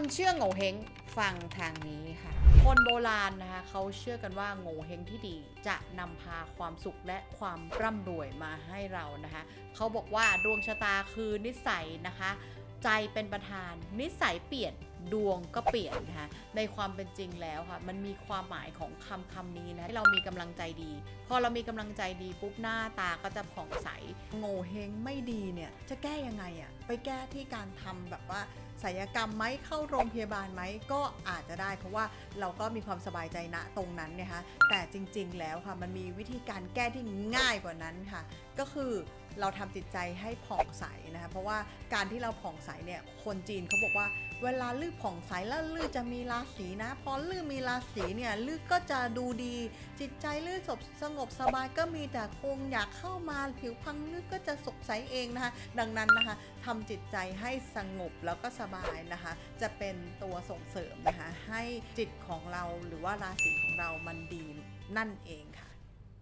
คนเชื่อโง่เฮงฟังทางนี้ค่ะ คนโบราณนะคะเขาเชื่อกันว่าโง่เฮงที่ดีจะนำพาความสุขและความร่ำรวยมาให้เรานะคะเขาบอกว่าดวงชะตาคือนิสัยนะคะ ใจเป็นประธาน นิสัยเปลี่ยนดวงก็เปลี่ยนนะคะในความเป็นจริงแล้วค่ะ มันมีความหมายของคำคำนี้นะให้เรามีกำลังใจดี พอเรามีกำลังใจดีปุ๊บหน้าตาก็จะผ่องใส โง่เฮงไม่ดีเนี่ยจะแก้ยังไงอะไปแก้ที่การทำแบบว่าศัลยกรรมไหมเข้าโรงพยาบาลไหมก็อาจจะได้ เพราะว่าเราก็มีความสบายใจณตรงนั้นนะคะแต่จริงๆแล้วค่ะมันมีวิธีการแก้ที่ง่ายกว่านั้นค่ะ ก็คือ เราทำจิตใจให้ผ่องใสนะคะเพราะว่าการที่เราผ่องใสเนี่ยคนจีนเขาบอกว่า เวลาลือผ่องใสแล้วลือจะมีราศีนะพอลือมีราศีเนี่ยลือก็จะดูดี จิตใจลือสบสงบสบายก็มีแต่คงอยากเข้ามาผิวพรรณลือก็จะสดใสเองนะคะดังนั้นนะคะทำจิตใจให้สงบแล้วก็สบายนะคะ จะเป็นตัวส่งเสริมนะคะให้จิตของเราหรือว่าราศีของเรามันดีนั่นเองค่ะ